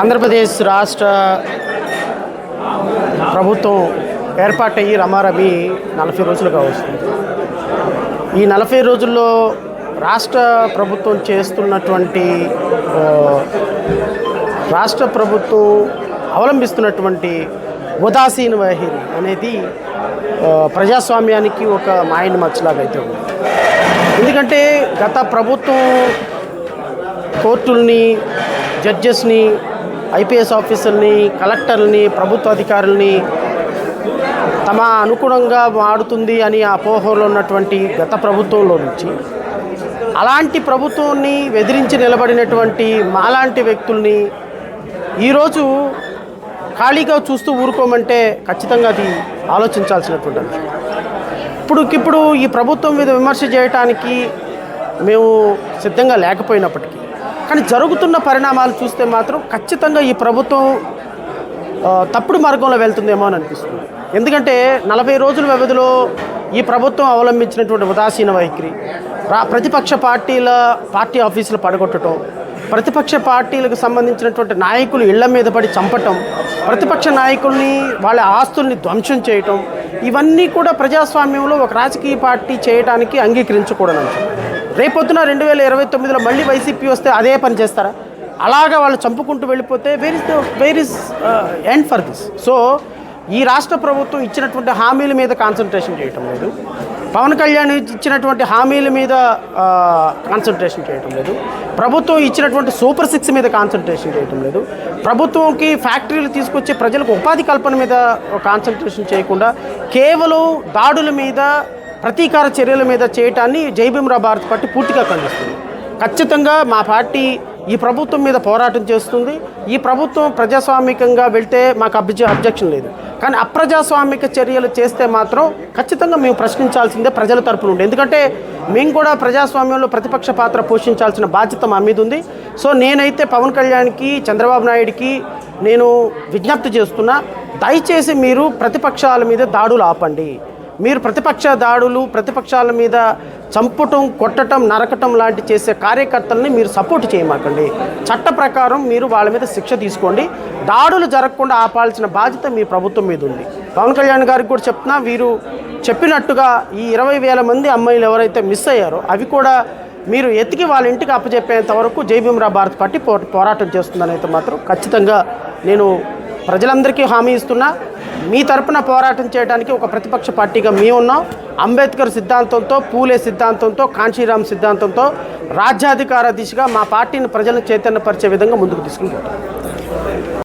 ఆంధ్రప్రదేశ్ రాష్ట్ర ప్రభుత్వం ఏర్పాటయ్యి రమారమి నలభై రోజులుగా వస్తుంది. ఈ నలభై రోజుల్లో రాష్ట్ర ప్రభుత్వం చేస్తున్నటువంటి రాష్ట్ర ప్రభుత్వం అవలంబిస్తున్నటువంటి ఉదాసీన వైఖరి అనేది ప్రజాస్వామ్యానికి ఒక మాయని మచ్చలాగా అయితే ఉంది. ఎందుకంటే గత ప్రభుత్వం కోర్టుల్ని జడ్జెస్ని ఐపీఎస్ ఆఫీసర్ని కలెక్టర్ని ప్రభుత్వ అధికారుల్ని తమ అనుగుణంగా వాడుతుంది అని అపోహలో ఉన్నటువంటి గత ప్రభుత్వంలో నుంచి అలాంటి ప్రభుత్వాన్ని వెదిరించి నిలబడినటువంటి మాలాంటి వ్యక్తుల్ని ఈరోజు ఖాళీగా చూస్తూ ఊరుకోమంటే ఖచ్చితంగా అది ఆలోచించాల్సినటువంటి అంశం. ఇప్పుడుకిప్పుడు ఈ ప్రభుత్వం మీద విమర్శ చేయటానికి మేము సిద్ధంగా లేకపోయినప్పటికీ కానీ జరుగుతున్న పరిణామాలు చూస్తే మాత్రం ఖచ్చితంగా ఈ ప్రభుత్వం తప్పుడు మార్గంలో వెళ్తుందేమో అని అనిపిస్తుంది. ఎందుకంటే నలభై రోజుల వ్యవధిలో ఈ ప్రభుత్వం అవలంబించినటువంటి ఉదాసీన వైఖరి రా ప్రతిపక్ష పార్టీల పార్టీ ఆఫీసులు పడగొట్టడం ప్రతిపక్ష పార్టీలకు సంబంధించినటువంటి నాయకులు ఇళ్ళ మీద పడి చంపటం ప్రతిపక్ష నాయకుల్ని వాళ్ళ ఆస్తుల్ని ధ్వంసం చేయటం ఇవన్నీ కూడా ప్రజాస్వామ్యంలో ఒక రాజకీయ పార్టీ చేయడానికి అంగీకరించకూడదు రేపొద్దున రెండు వేల ఇరవై తొమ్మిదిలో మళ్ళీ వైసీపీ వస్తే అదే పని చేస్తారా? అలాగా వాళ్ళు చంపుకుంటూ వెళ్ళిపోతే where is the where is end for this so ఈ రాష్ట్ర ప్రభుత్వం ఇచ్చినటువంటి హామీల మీద కాన్సన్ట్రేషన్ చేయటం లేదు. పవన్ కళ్యాణ్ ఇచ్చినటువంటి హామీల మీద కాన్సన్ట్రేషన్ చేయటం లేదు. ప్రభుత్వం ఇచ్చినటువంటి సూపర్ సిక్స్ మీద కాన్సన్ట్రేషన్ చేయటం లేదు. ప్రభుత్వంకి ఫ్యాక్టరీలు తీసుకొచ్చి ప్రజలకు ఉపాధి కల్పన మీద కాన్సన్ట్రేషన్ చేయకుండా కేవలం దాడుల మీద ప్రతీకార చర్యల మీద చేయటాన్ని జైభీమరా భారత్ పార్టీ పూర్తిగా ఖండిస్తుంది. ఖచ్చితంగా మా పార్టీ ఈ ప్రభుత్వం మీద పోరాటం చేస్తుంది. ఈ ప్రభుత్వం ప్రజాస్వామికంగా వెళ్తే మాకు అబ్జ అబ్జెక్షన్ లేదు. కానీ అప్రజాస్వామిక చర్యలు చేస్తే మాత్రం ఖచ్చితంగా మేము ప్రశ్నించాల్సిందే ప్రజల తరపు నుండి. ఎందుకంటే మేము కూడా ప్రజాస్వామ్యంలో ప్రతిపక్ష పాత్ర పోషించాల్సిన బాధ్యత మా మీద ఉంది. సో నేనైతే పవన్ కళ్యాణ్కి చంద్రబాబు నాయుడికి నేను విజ్ఞప్తి చేస్తున్నా దయచేసి మీరు ప్రతిపక్షాల మీద దాడులు ఆపండి. మీరు ప్రతిపక్ష దాడులు ప్రతిపక్షాల మీద చంపటం కొట్టటం నరకటం లాంటి చేసే కార్యకర్తల్ని మీరు సపోర్ట్ చేయమాకండి. చట్ట ప్రకారం మీరు వాళ్ళ మీద శిక్ష తీసుకోండి. దాడులు జరగకుండా ఆపాల్సిన బాధ్యత మీ ప్రభుత్వం మీద ఉంది. పవన్ కళ్యాణ్ గారికి కూడా చెప్తున్నా వీరు చెప్పినట్టుగా ఈ ఇరవై వేల మంది అమ్మాయిలు ఎవరైతే మిస్ అయ్యారో అవి కూడా మీరు ఎతికి వాళ్ళ ఇంటికి అప్పచెప్పేంత వరకు జై భీమరా భారత్ పార్టీ పో పోరాటం చేస్తుందని అయితే మాత్రం ఖచ్చితంగా నేను ప్రజలందరికీ హామీ ఇస్తున్నా. మీ తరపున పోరాటం చేయడానికి ఒక ప్రతిపక్ష పార్టీగా మేము ఉన్నాం. అంబేద్కర్ సిద్ధాంతంతో పూలే సిద్ధాంతంతో కాంచీరామ్ సిద్ధాంతంతో రాజ్యాధికార దిశగా మా పార్టీని ప్రజలను చైతన్యపరిచే విధంగా ముందుకు తీసుకుని